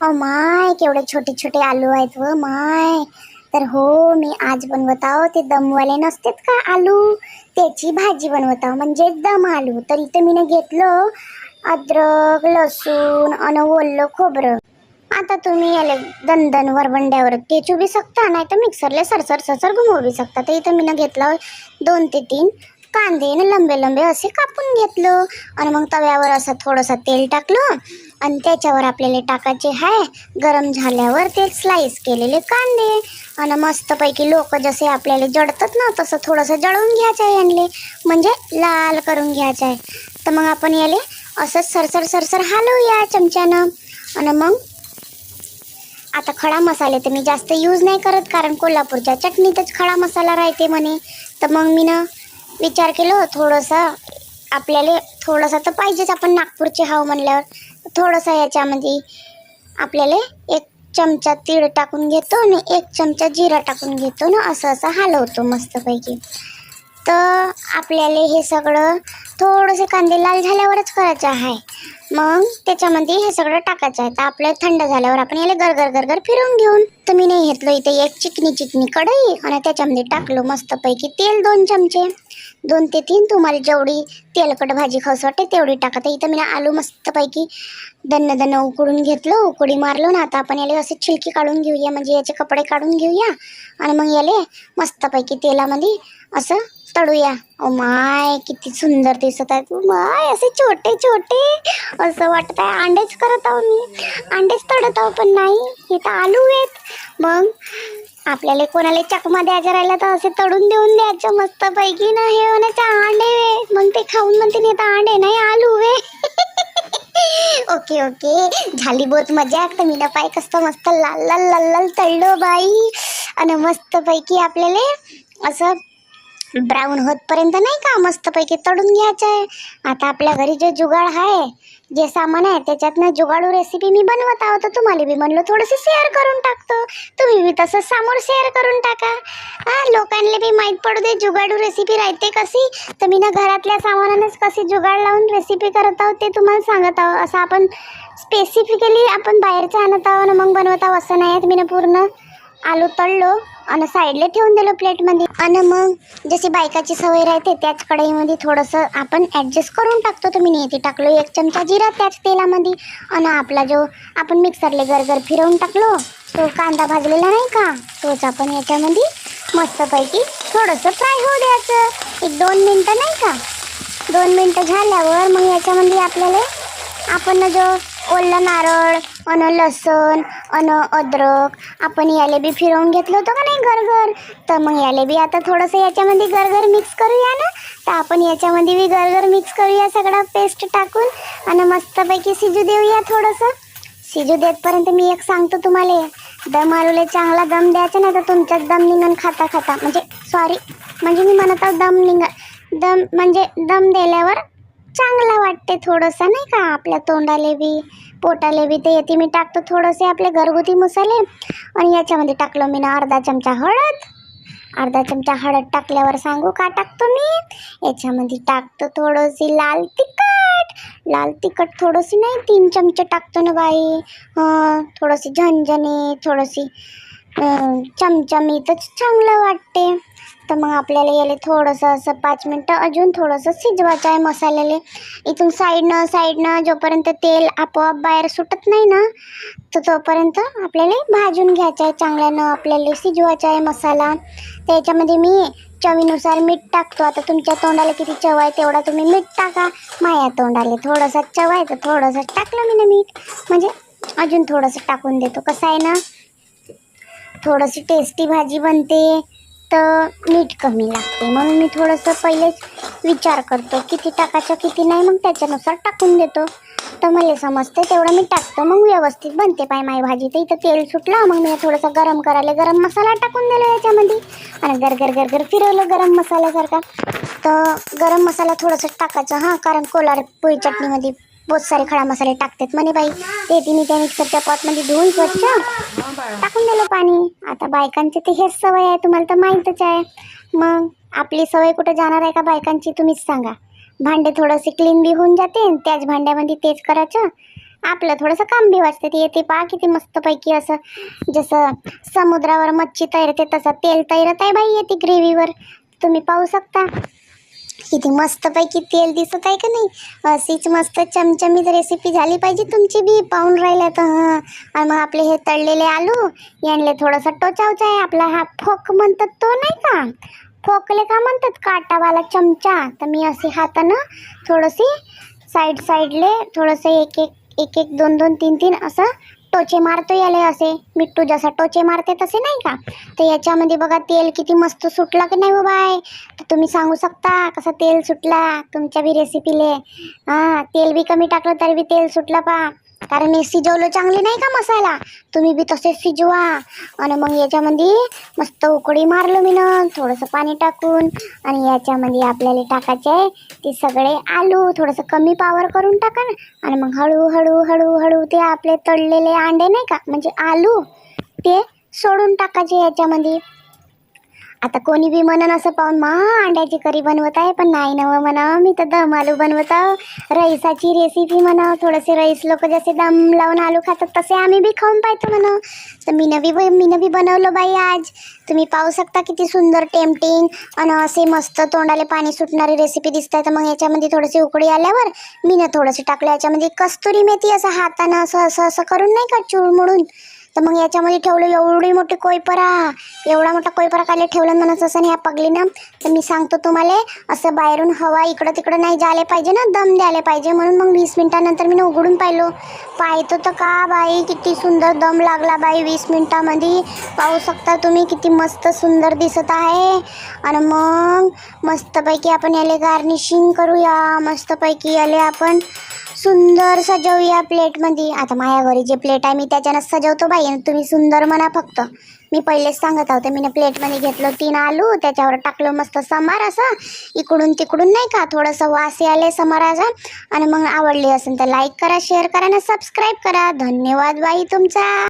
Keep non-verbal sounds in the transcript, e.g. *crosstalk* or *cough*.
A my केवढे छोटे छोटे आलू आहेत व माय. तर हो मी आज बनवत आहो ते दमवाले नसतात का आलू? त्याची भाजी बनवत आहो म्हणजे दम आलू. तर इथं मी घेतलं अद्रक लसूण आणि ओल्लं खोबरं. आता तुम्ही याला दंदन वरबंड्यावर टेचू बी शकता नाही तर मिक्सरला सरसर सरसर घुमवू बी शकता. तर इथं मी घेतलं दोन ते तीन कांदे न लंबे लंबे असे कापून घेतलं. आणि मग तव्यावर असं थोडंसं तेल टाकलं. आणि त्याच्यावर आपल्याला टाकायचे आहे गरम झाल्यावर ते स्लाइस केलेले कांदे. आणि मस्तपैकी लोक जसे आपल्याला जडतात ना तसं थोडंसं जळवून घ्यायचं आहे यांले. म्हणजे लाल करून घ्यायचं आहे. तर मग आपण याले असंच सरसर सरसर हलवूया चमच्यानं. आणि मग आता खडा मसाले तर मी जास्त यूज नाही करत कारण कोल्हापूरच्या चटणीतच खडा मसाला राहते म्हणे. तर मग मी ना विचार केलं थोडंसं आपल्याला थोडंसं तर पाहिजेच आपण नागपूरचे हाव म्हणल्यावर. थोडंसं याच्यामध्ये आपल्याला एक चमचा तीळ टाकून घेतो आणि एक चमचा जिरा टाकून घेतो ना असं असं हलवतो मस्तपैकी. तर आपल्याला हे सगळं थोडेसे कांदे लाल झाल्यावरच करायचं आहे. मग त्याच्यामध्ये हे सगळं टाकायचं आहे. तर आपल्याला थंड झाल्यावर आपण याला गरगर गरगर फिरवून घेऊन तर मी नाही घेतलं इथे एक चिकनी चिकनी कढई आणि त्याच्यामध्ये टाकलो मस्तपैकी तेल दोन चमचे. दोन ते तीन तुम्हाला जेवढी तेलकट भाजी खाऊस वाटते तेवढी टाका. तर इथं मी आलू मस्तपैकी दन्न दन्न उकडून घेतलं उकडी मारलो ना आता आपण याला असे छिलकी काढून घेऊया म्हणजे याचे कपडे काढून घेऊया आणि मग याले मस्तपैकी तेलामध्ये असं तळूया. ओ माय किती सुंदर दिसत आहेत माय असे छोटे छोटे असं वाटत आहे. अंडेच करत आहो मी. अंडेच तळत आहो पण नाही. हे तर आलू आहेत. मग आपल्याला कोणाला चकमा द्यायचं राहिला तर असे तळून देऊन द्यायचं मस्त पैकी. ना हे म्हणायचं अंडे वे. मग ते खाऊन म्हणते नाही तर अंडे नाही आलू वे. *laughs* Okay okay. झाली बहुत मजा. तर मी ना पाय कसं मस्त लाल लाल लाल लाल तळलो बाई. आणि मस्त पैकी आपल्याला असं ब्राऊन होतपर्यंत नाही का मस्तपैकी तळून घ्यायचं आहे आता आपल्या घरी जे जुगाड आहे जे सामान आहे त्याच्यातनं जुगाडू रेसिपी मी बनवत आहोत तर तुम्हाला बी म्हणलं थोडंसं शेअर करून टाकतो. तुम्ही बी तसं समोर शेअर करून टाका. हा लोकांना बी माहीत पडू दे जुगाडू रेसिपी राहते कशी? तर मी ना घरातल्या सामानानंच कशी जुगाड लावून रेसिपी करत आहोत ते तुम्हाला सांगत आहोत असं आपण स्पेसिफिकली आपण बाहेरचं आणत आहोत आणि मग बनवत आहोत असं नाही आहेत मी ना पूर्ण आलू तळलो आणि साईडला ठेवून दिलं प्लेटमध्ये. आणि मग जशी बायकाची सवय राहते त्याच कढईमध्ये थोडंसं आपण ॲडजस्ट करून टाकतो. तर मी नेते टाकलो एक चमचा जिरा त्याच तेलामध्ये. आणि आपला जो आपण मिक्सरले गरगर फिरवून टाकलो तो कांदा भाजलेला नाही का? तोच आपण याच्यामध्ये मस्तपैकी थोडंसं फ्राय होऊ द्यायचं. एक दोन मिनटं नाही का? दोन मिनटं झाल्यावर मग याच्यामध्ये आपल्याला आपण जो ओलं नारळ अन लसूण अन अद्रक. आपण याले बी फिरवून घेतलं होतं का नाही गरगर तर मग याले बी आता थोडंसं याच्यामध्ये गरगर मिक्स करूया ना? तर आपण याच्यामध्ये बी गरगर मिक्स करूया सगळा पेस्ट टाकून. आणि मस्तपैकी शिजू देऊया थोडंसं. शिजू देतपर्यंत मी एक सांगतो तुम्हाला. दम आलूला चांगला दम द्यायचा नाही तर तुमच्यात दम निघन खाता खाता. म्हणजे सॉरी म्हणजे मी म्हणत आहोत दम निघ दम म्हणजे दम दिल्यावर चांगलं वाटते थोडंसं नाही का? आपल्या तोंडाले बी पोटाले बी ते येते. मी टाकतो थोडंसे आपले घरगुती मसाले आणि याच्यामध्ये टाकलो मी ना अर्धा चमचा हळद. अर्धा चमचा हळद टाकल्यावर सांगू का टाकतो मी? याच्यामध्ये टाकतो थोडंशी लाल तिखट. लाल तिखट थोडंशी नाही तीन चमचे टाकतो ना बाई. हं, थोडंशी झणझणी थोडंशी चमचमीतच चांगलं वाटते तर मग आपल्याला याला थोडंसं असं पाच मिनटं अजून थोडंसं शिजवायचं आहे मसाल्याले. इथून साईडनं साईडनं जोपर्यंत तेल आपोआप बाहेर सुटत नाही ना तर तोपर्यंत आपल्याला भाजून घ्यायचं आहे. चांगल्यानं आपल्याला शिजवायचा आहे मसाला. त्याच्यामध्ये मी चवीनुसार मीठ टाकतो. आता तुमच्या तोंडाला किती चव आहे तेवढा तुम्ही मीठ टाका. माया तोंडाला थोडासा चव आहे तर थोडंसं टाकलं मी ना मीठ. म्हणजे अजून थोडंसं टाकून देतो. कसं आहे ना थोडंशी टेस्टी भाजी बनते. तर मीठ कमी लागते. म्हणून मी थोडंसं पहिलेच विचार करतो किती टाकायचं किती नाही मग त्याच्यानुसार टाकून देतो. तर मला समजते तेवढं मी टाकतो मग व्यवस्थित बनते. पाय माय भाजी तर इथं तेल सुटलं मग मी थोडंसं गरम करायला गरम मसाला टाकून दिला याच्यामध्ये. आणि गरगर गरगर फिरवलं गरम मसाल्यासारखा. तर गरम मसाला थोडंसं टाकायचं हां कारण कोलार पोळी चटणीमध्ये बहुत सारे खडा मसाले टाकतात म्हणे बाई. ते तिने त्या मिक्सरच्या पॉटमध्ये धुवून स्वच्छ टाकून दिलं पाणी. आता बायकांची ते हेच सवय आहे तुम्हाला तर माहीतच आहे. मग आपली सवय कुठं जाणार आहे का बायकांची तुम्हीच सांगा. भांडे थोडंसे क्लीन बी होऊन जाते त्याच भांड्यामध्ये तेच करायचं. आपलं थोडंसं काम बी वाचते. ते येते पहा किती मस्तपैकी असं जसं समुद्रावर मच्छी तैरते तसं तेल तैरत आहे बाई येते ग्रेव्हीवर तुम्ही पाहू शकता. किती मस्तपैकी तेल दिसत आहे का नाही? अशीच मस्त चमचमीत रेसिपी झाली पाहिजे तुमची बी पाहून राहिल्या तर हां. आणि मग आपले हे तळलेले आलू यांले थोडासा टोचावचा आहे. आपला हा फोक म्हणतात तो नाही का? फोकले का म्हणतात? काटावाला चमचा. तर मी असे हातानं थोडंशी साईड साईडले थोडंसं एक एक एक एक दोन दोन तीन तीन असं टोचे मारतो याले असे. मिट्टू जसा टोचे मारते तसे नाही का? तर याच्यामध्ये बघा तेल किती मस्त सुटला की नाही हो बाय तर तुम्ही सांगू शकता कसं तेल सुटला तुमच्या बी रेसिपीले हां तेल बी कमी टाकलं तरी बी तेल सुटलं पा कारण मी शिजवलं चांगली नाही का मसाला? तुम्ही बी तसेच शिजवा. आणि मग याच्यामध्ये मस्त उकडी मारलो मी ना. थोडंसं पाणी टाकून. आणि याच्यामध्ये आपल्याला टाकायचे आहे ते सगळे आलू. थोडंसं कमी पावर करून टाका ना. आणि मग हळूहळू हळूहळू ते आपले तळलेले अंडे नाही का? म्हणजे आलू ते सोडून टाकायचे याच्यामध्ये. आता कोणी बी म्हणन असं पाहून मा अंड्याची करी बनवत आहे पण नाही नवं म्हणा मी तर दम आलू बनवत रईसाची रेसिपी म्हणा थोडेसे रईस लोक जसे दम लावून आलू खातात तसे आम्ही बी खाऊन पाहतो म्हणा तर मी नवी मी बी बनवलं बाई आज. तुम्ही पाहू शकता किती सुंदर टेम्पटिंग आणि असे मस्त तोंडाले पाणी सुटणारी रेसिपी दिसत आहे तर मग याच्यामध्ये थोडीशी उकळी आल्यावर मी ना थोडंसं टाकलं. याच्यामध्ये कस्तुरी मेथी असं हातानं असं असं असं करून नाही का चुळमुळून तर मग याच्यामध्ये ठेवलं एवढी मोठी कोयपरा. एवढा मोठा कोयपरा काय ठेवलं म्हणत असं ह्या पगलीनं. तर मी सांगतो तुम्हाला असं बाहेरून हवा इकडं तिकडं नाही जायला पाहिजे ना दम द्यायला पाहिजे. म्हणून मग वीस मिनिटानंतर मी उघडून पाहिलो. पाहतो तर का बाई किती सुंदर दम लागला बाई वीस मिनिटामध्ये. पाहू शकता तुम्ही किती मस्त सुंदर दिसत आहे. आणि मग मस्तपैकी आपण याले गार्निशिंग करूया. मस्तपैकी याले आपण सुंदर सजवूया प्लेटमध्ये आता माझ्या घरी जे प्लेट आहे मी त्याच्यानं सजवतो बाई. आणि तुम्ही सुंदर म्हणा फक्त. मी पहिलेच सांगत होते मी प्लेटमध्ये घेतलं तीन आलू त्याच्यावर टाकलं मस्त समार असं. इकडून तिकडून नाही का थोडंसं वास आले समाराचा आणि मग आवडली असेल तर लाईक करा शेअर करा आणि सबस्क्राईब करा. धन्यवाद बाई तुमचा.